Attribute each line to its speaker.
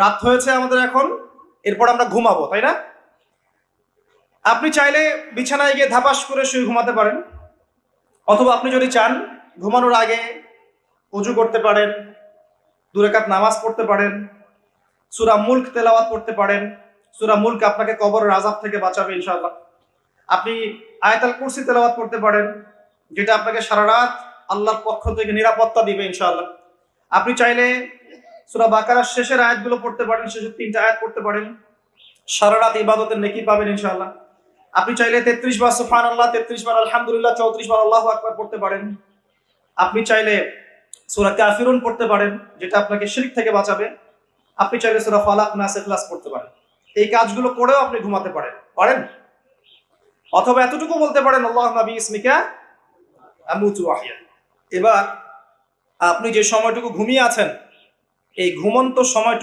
Speaker 1: রাত হয়েছে আমাদের এখন, এরপর আমরা ঘুমাবো, তাই না? আপনি চাইলে বিছানায় গিয়ে ধাপাস করে শুয়ে ঘুমাতে পারেন, অথবা আপনি যদি চান, ঘুমানোর আগে উজু করতে পারেন দুরেকাত নামাজ পড়তে পারেন, সুরা মুল্ক তেলাওয়াত করতে পারেন, সুরা মুল্ক আপনাকে কবর রাজাব থেকে বাঁচাবে ইনশাআল্লাহ। আপনি আয়তাল কুরসি তেলাওয়াত করতে পারেন, যেটা আপনাকে সারা রাত আল্লাহর পক্ষ থেকে নিরাপত্তা দিবে ইনশাআল্লাহ। আপনি চাইলে সুরা বাকারার শেষের আয়াতগুলো পড়তে পারেন, শেষের তিনটা আয়াত পড়তে পারেন। সারা রাত ইবাদতের নেকি পাবেন ইনশাআল্লাহ। আপনি চাইলে তেত্রিশ বার সুফান আল্লাহ তেত্রিশ বার আলহামদুলিল্লাহ, চৌত্রিশ বার আল্লাহ আকবার পড়তে পারেন। আপনি চাইলে সুরা কাফিরুন পড়তে পারেন, যেটা আপনাকে শিরিক থেকে বাঁচাবে। আপনি চাইলে সুরা ফালাক নাস ইখলাস পড়তে পারেন। এই কাজগুলো করেও আপনি ঘুমাতে পারেন। পারেন? অথবা এতটুকু বলতে পারেন, আল্লাহ নবী ইসমিকা এবার আপনি যে সময়টুকু ঘুমিয়ে আছেন এই ঘুমন্ত সময়টুকু